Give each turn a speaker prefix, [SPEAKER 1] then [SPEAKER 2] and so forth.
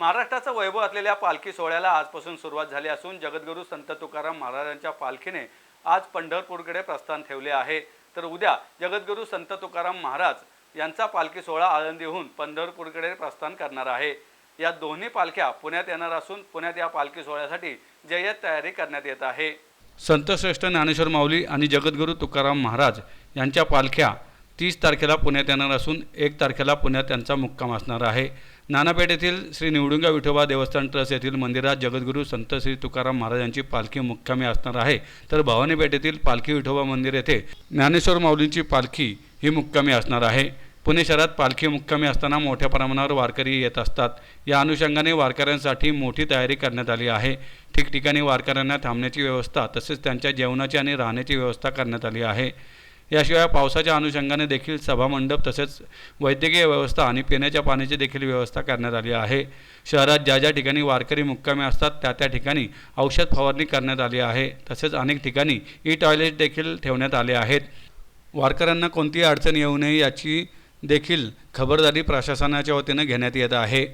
[SPEAKER 1] महाराष्ट्राचं वैभव असलेल्या पालखी सोहळ्याला आजपासून सुरुवात झाली असून जगद्गुरू संत तुकाराम महाराजांच्या पालखीने आज पंढरपूरकडे प्रस्थान ठेवले आहे. तर उद्या जगद्गुरू संत तुकाराम महाराज यांचा पालखी सोहळा आळंदीहून पंढरपूरकडे प्रस्थान करणार आहे. या दोन्ही पालख्या पुण्यात येणार असून पुण्यात या पालखी सोहळ्यासाठी जय्यत तयारी करण्यात येत आहे. संतश्रेष्ठ ज्ञानेश्वर माऊली आणि जगद्गुरू तुकाराम महाराज यांच्या पालख्या तीस तारखेला पुण्यात येणार असून एक तारखेला पुण्यात त्यांचा मुक्काम असणार आहे. नानापेठ येथील श्री निवडुंगा विठोबा देवस्थान ट्रस्ट येथील मंदिरात जगद्गुरू संत श्री तुकाराम महाराजांची पालखी मुक्कामी असणार आहे. तर भवानीपेठ येथील पालखी विठोबा मंदिर येथे ज्ञानेश्वर माऊलींची पालखी ही मुक्कामी असणार आहे. पुणे शहरात पालखी मुक्कामी असताना मोठ्या प्रमाणावर वारकरी येत असतात. या अनुषंगाने वारकऱ्यांसाठी मोठी तयारी करण्यात आली आहे. ठिकठिकाणी वारकऱ्यांना थांबण्याची व्यवस्था तसेच त्यांच्या जेवणाची आणि राहण्याची व्यवस्था करण्यात आली आहे. याशिवाय पावसाच्या अनुषंगाने देखील सभामंडप तसेच वैद्यकीय व्यवस्था आणि पिण्याच्या पाण्याची देखील व्यवस्था करण्यात आली आहे. शहरात ज्या ज्या ठिकाणी वारकरी मुक्कामे असतात त्या त्या ठिकाणी औषध फवारणी करण्यात आली आहे. तसेच अनेक ठिकाणी ई टॉयलेट देखील ठेवण्यात आले आहेत. वारकऱ्यांना कोणतीही अडचण येऊ नये याची देखील खबरदारी प्रशासनाच्या वतीनं घेण्यात येत आहे.